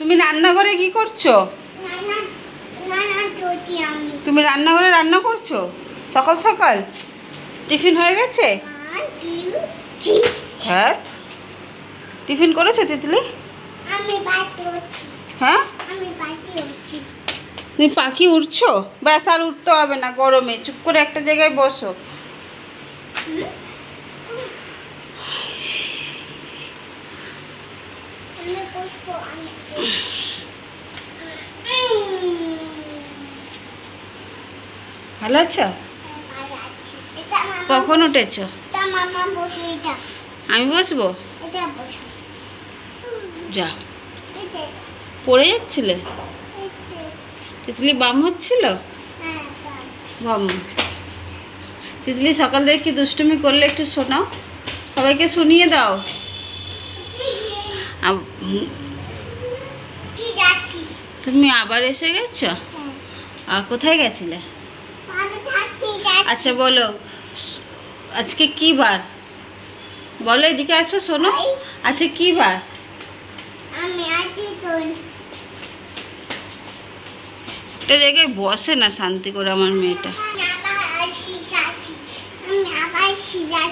তুমি রান্নাঘরে কি করছ? তুমি রান্নাঘরে রান্না করছ? সকাল সকাল? টিফিন হয়ে গেছে? হ্যাঁ। টিফিন করেছ তিতলি? হ্যাঁ? তুমি পাখি উড়ছো? ব্যাস আর উঠতে হবে না গরমে। চুপ করে একটা জায়গায় বসো। ভালো আছো? কখন উঠেছো? আমি বসবো? যা। পড়ে যাচ্ছিলে? তিতলি বাম হচ্ছিল? বাম। তিতলি সকাল থেকে কি দুষ্টুমি করলে একটু শোনাও। সবাইকে শুনিয়ে দাও। তুমি আবার এসে গেছো? হ্যাঁ। আর কোথায় গেছিলে? আচ্ছা বলো। আজকে কি বার? বলো এদিকে আসো শোনো। আচ্ছা কি বার? একটা জায়গায় বসে না শান্তি করে আমার মেয়েটা।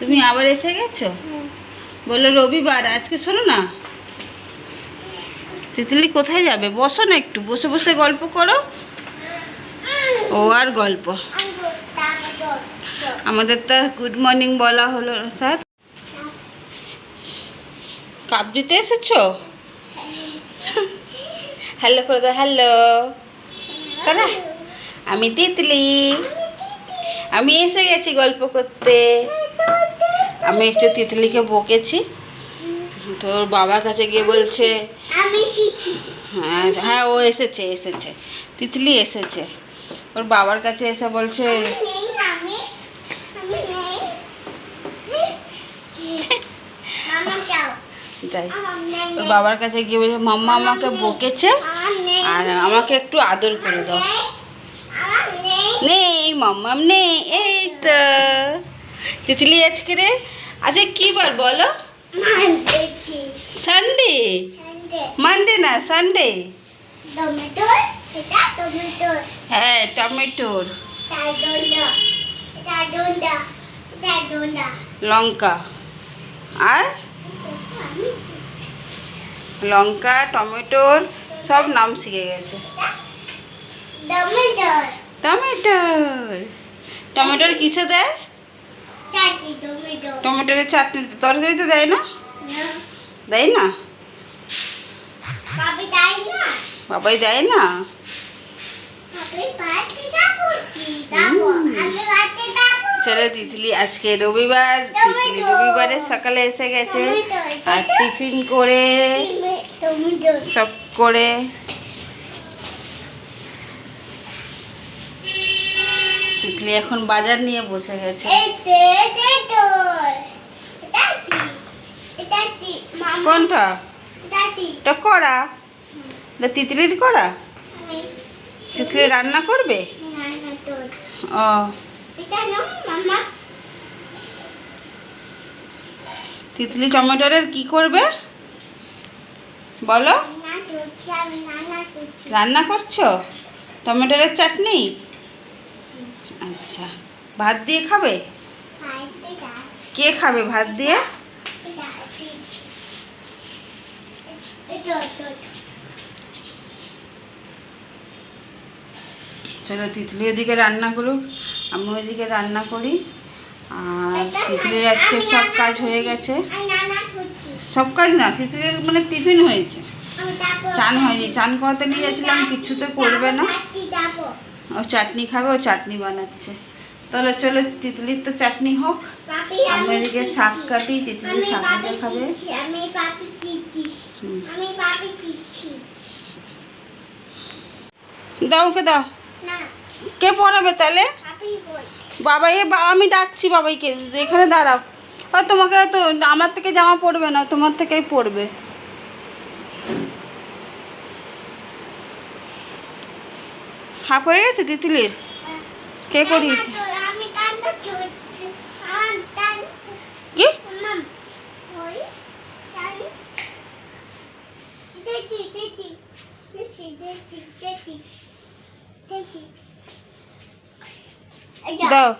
তুমি আবার এসে গেছো? বলো রবিবার আজকে শোনো না? তিতলি কোথায় যাবে? বসো না একটু, বসে বসে গল্প করো। ও আর গল্প। আমাদের তো গুড মর্নিং বলা হলো, স্যার। কাপ দিতে এসেছ? হ্যালো করে দাও হ্যালো আমি তিতলি। আমি এসে গেছি গল্প করতে। আমি একটু তিতলিকে বকেছি। তোর বাবার কাছে গিয়ে বলছে আমি হ্যাঁ হ্যাঁ ও এসেছে এসেছে। তিতলি এসেছে। ওর বাবার কাছে এসে বলছে যাই। ওর বাবার কাছে গিয়ে বলছে মাম্মা আমাকে বকেছে আর আমাকে একটু আদর করে দাও। নেই মাম্মাম নেই। এই তো। তিতলি আজকে রে আচ্ছা কি বার বলো? সানডে মানডে না সানডে হ্যাঁ টমেটোর লঙ্কা আর? লঙ্কা টমেটোর সব নাম শিখে গেছে। টমেটো টমেটোর টমেটোর কিসে দেয়? টমেটোর চাটনি তরকারিতে দেয় না? দেয় না? বাবাই দেয় না? চলো তিতলি আজকে রবিবার। রবিবারে সকালে এসে গেছে। আর টিফিন করে সব করে তিতলি এখন বাজার নিয়ে বসে গেছে। কোনটা? এটা করা এটা তিতলির করা তিতলি রান্না করবে? ও। তিতলি টমেটোরের কি করবে? বলো। রান্না করছ। টমেটোরের চাটনি? আচ্ছা। ভাত দিয়ে খাবে? কে খাবে ভাত দিয়ে? চলো তিতলি ওদিকে রান্না করুক আমি ওইদিকে রান্না করি। আর তিতলির আজকে সব কাজ হয়ে গেছে। সব কাজ না, তিতলির মানে টিফিন হয়েছে। চান হয়নি, চান করাতে নিয়ে গেছিলাম কিছুতে করবে না। ও চাটনি খাবে ও চাটনি বানাচ্ছে। তাহলে চলো তিতলির তো চাটনি হোক। আমি এদিকে শাক কাটি তিতলি আমি শাক ভাজা খাবে। দাও ওকে দাও। কে পড়াবে তাহলে? বাবাই আমি ডাকছি বাবাইকে এখানে দাঁড়াও। আর তোমাকে তো আমার থেকে জামা পড়বে না তোমার থেকেই পড়বে। হাফ হয়ে গেছে তিতলির? কে করিয়েছে? কি? দাও।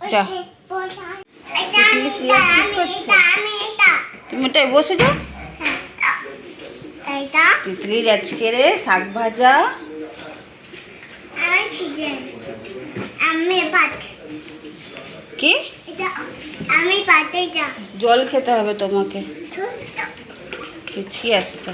যা। তুমি বসে যাও। এটা তিতলির আজকের শাক ভাজা আমার চিকেন আমি কি? এটা আমি পাতে যা। জল খেতে হবে তোমাকে। আসছে।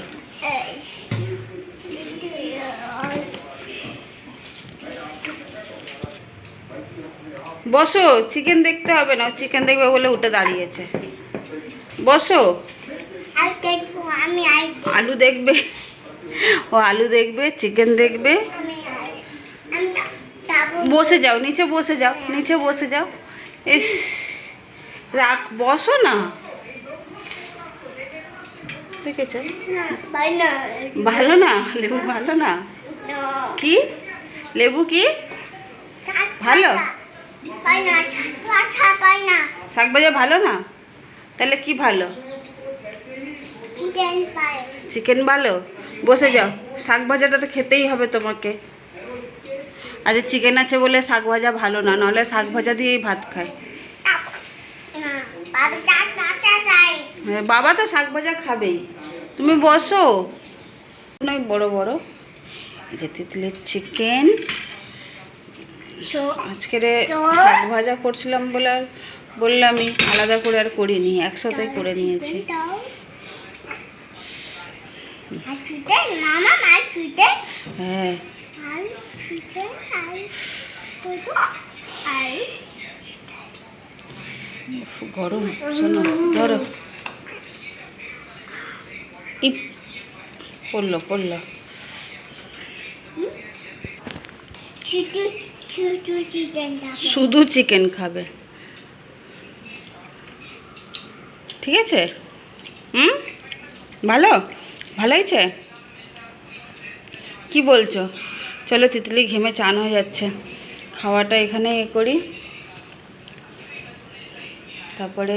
বসো চিকেন দেখতে হবে না চিকেন দেখবে বলে উঠে দাঁড়িয়েছে। বসো। আমি আলু দেখবে। ও আলু দেখবে চিকেন দেখবে আমি আর আমি যা- যাব বসে যাও নিচে বসে যাও নিচে বসে যাও। ইস রাখ বসো না। দেখেছ? ভালো না? লেবু ভালো না? কি? লেবু কি? ভালো? শাক ভাজা ভালো না? তাহলে কি ভালো? চিকেন ভালো? বসে যাও। শাক ভাজাটা তো খেতেই হবে তোমাকে। আজ চিকেন আছে বলে শাক ভাজা ভালো না নাহলে শাক ভাজা দিয়েই ভাত খায়। বাবা হ্যাঁ, বাবা তো শাক ভাজা খাবেই। তুমি বসো। নয় বড় বড়। যে তিতলির চিকেন আজকের শাক ভাজা করছিলাম বলে আর বললামই আলাদা করে আর করিনি একসাথেই করে নিয়েছি। হ্যাঁ। গরম শোনো ধরো। ইপ পড়ল শুধু চিকেন খাবে। ঠিক আছে? হুম? ভালো? ভালো হয়েছে? কি বলছো? চলো তিতলি ঘেমে চান হয়ে যাচ্ছে। খাওয়াটা এখানে এ করি। তারপরে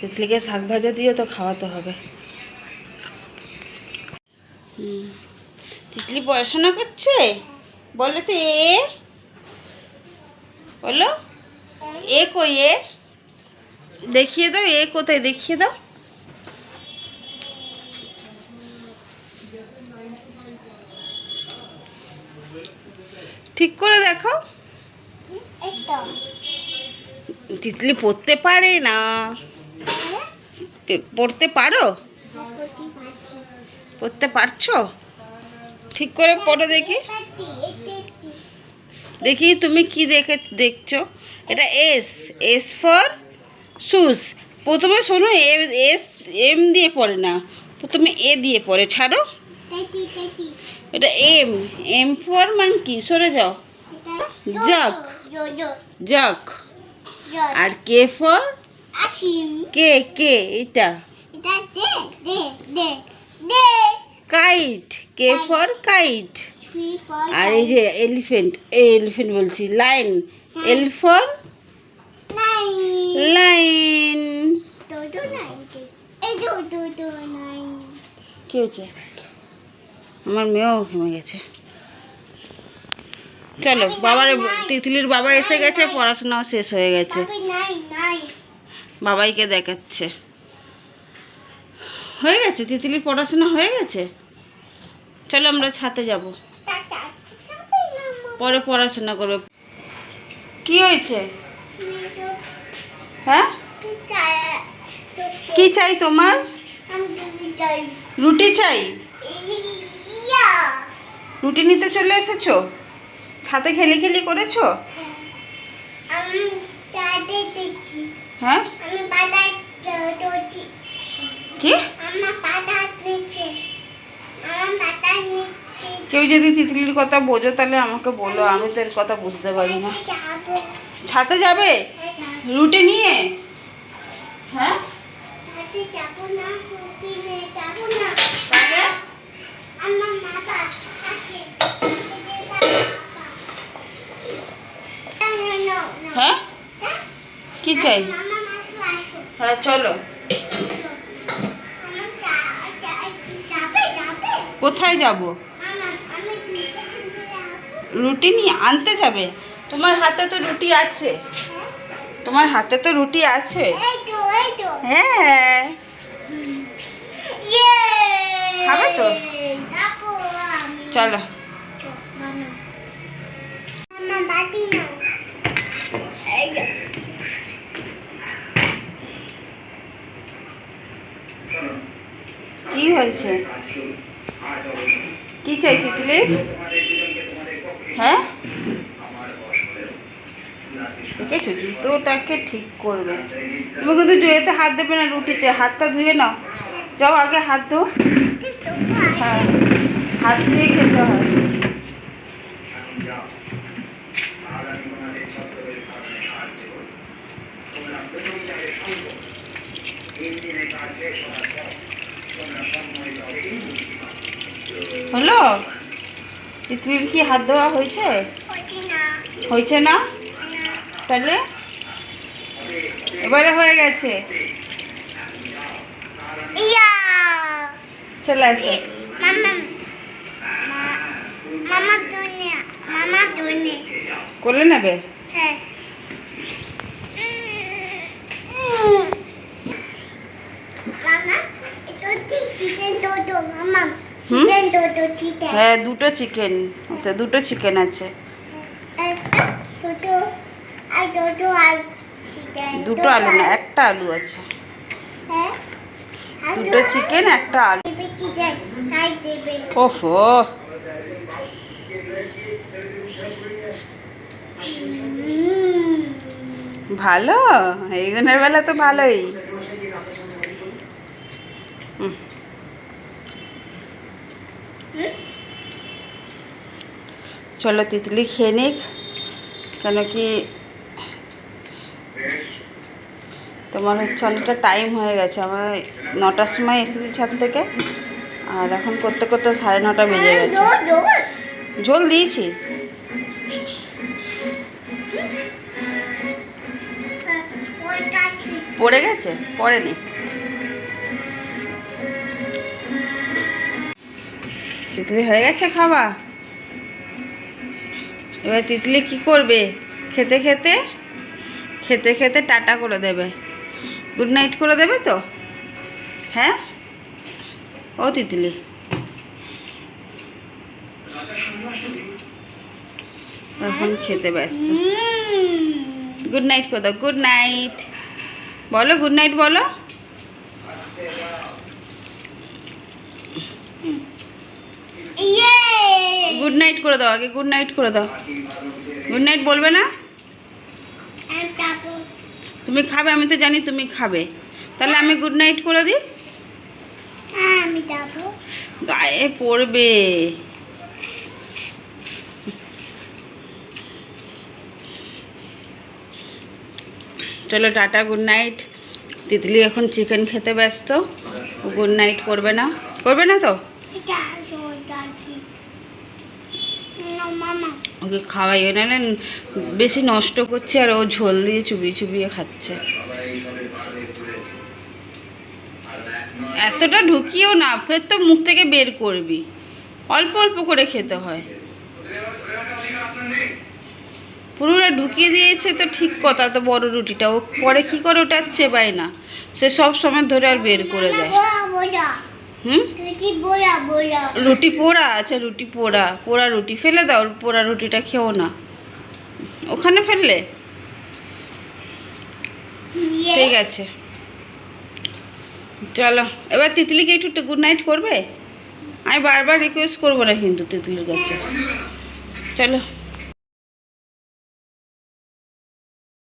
তিতলিকে শাক ভাজা দিয়ে তো খাওয়াতে হবে। তিতলি পড়াশোনা করছে? বলো তো এ। বলো। এ কই এ? দেখিয়ে দাও, এ কোথায়? দেখিয়ে দাও। ঠিক করে দেখো। তিতলি পড়তে পারে না। পড়তে পারো? প্রতি পড়তে পারছ। ঠিক করে পড়ো দেখি। দেখি তুমি কি দেখে দেখছ? এটা এস এস ফর শুজ প্রথমে শোনো এস এম দিয়ে পড়ে না। প্রথমে এ দিয়ে পড়ে ছাড়ো। এটা এম এম ফর মাঙ্কি সরে যাও। এটা jug. Joe Joe joke R K for K K এটা। কাইট কে ফর কাইট আর এই যে এলিফেন্ট এই এলিফেন্ট বলছি লাইন এল ফর লাইন কি হয়েছে আমার মেয়েও ঘেমে গেছে। চলো বাবার তিতলির বাবা এসে গেছে পড়াশোনাও শেষ হয়ে গেছে। বাবাইকে দেখাচ্ছে। হয়ে গেছে? তিতলির পড়াশোনা হয়ে গেছে? চলো আমরা ছাতে যাব। পরে পড়াশোনা করবে। কি হয়েছে? হ্যাঁ? কি চাই? তোমার? রুটি চাই। রুটি নিতে চলে এসেছ? ছাতে খেলি খেলি করেছ? হ্যাঁ? কি? কেউ যদি তিতলির কথা বোঝো তাহলে আমাকে বলো আমি তো এর কথা বুঝতে পারি না। ছাতে যাবে। রুটি নিয়ে? হ্যাঁ? যাব না হ্যাঁ? কি চাই? হ্যাঁ চলো। কোথায় যাব? রুটি নিয়ে আনতে যাবে? তোমার হাতে তো রুটি আছে। তোমার হাতে তো রুটি আছে। হ্যাঁ। ইয়ে। খাবে তো? এই কি হয়েছে? কি চাই তিতলি হ্যাঁ? দেখেছ জুতোটাকে ঠিক করবে। তুমি কিন্তু হাত দেবে না, রুটিতে। হাতটা ধুয়ে নাও। যাও আগে হাত ধো। হ্যাঁ। হাত ধুয়ে খেতে হয়। হলো? তিতলির কি হাত ধোয়া হয়েছে? হয়েছে না। তাহলে? এবারে হয়ে গেছে। ইয়া। চলে আসো। মামা দুনিয়া মামা দুনিয়া করলে নেবে? হ্যাঁ। হ্যাঁ দুটো চিকেন। ওতে দুটো চিকেন আছে। দুটো আলু না একটা আলু আছে। হ্যাঁ। দুটো চিকেন একটা আলু। ওফো। ভালো? এই গুণের বেলা তো ভালোই। চলো, তিতলি খেয়ে নিক, কেন কি তোমার হচ্ছে অনেকটা টাইম হয়ে গেছে। আমার নটার সময় এসেছি ছাদ থেকে। আর এখন করতে করতে সাড়ে নটা বেজে গেছে। ঝোল দিয়েছি। পড়ে গেছে? পড়েনি তিতলি হয়ে গেছে খাওয়া? এবার তিতলি কি করবে? খেতে খেতে? খেতে খেতে টাটা করে দেবে। গুড নাইট করে দেবে তো? হ্যাঁ? ও তিতলি এখন খেতে ব্যস্ত। গুড নাইট করে দাও গুড নাইট বলো গুড নাইট বলো। গুড নাইট করে দাও আগে গুড নাইট করে দাও। গুড নাইট বলবে না? তুমি খাবে আমি তো জানি তুমি খাবে। তাহলে আমি গুড নাইট করে দিই। গায়ে পড়বে। চলো টাটা গুড নাইট তিতলি এখন চিকেন খেতে ব্যস্ত। ও গুড নাইট করবে না। করবে না তো? না ওকে খাওয়াইও নাহলে বেশি নষ্ট করছে আর ও ঝোল দিয়ে চুবিয়ে চুবিয়ে খাচ্ছে। এতটা ঢুকিও না ফের তো মুখ থেকে বের করবি। অল্প অল্প করে খেতে হয়। পুরোটা ঢুকিয়ে দিয়েছে তো ঠিক কথা তো বড় রুটিটা। ও পরে কি করে ওটা চেবায় না। সে সব সময় ধরে আর বের করে দেয়। হুম? রুটি পোড়া আচ্ছা রুটি পোড়া। পোড়া রুটি ফেলে দাও পোড়া রুটিটা খেও না। ওখানে ফেললে? ঠিক আছে। চলো, এবার তিতলিকে একটু গুড নাইট করবে? আমি বারবার রিকোয়েস্ট করব না কিন্তু তিতলির কাছে। চলো।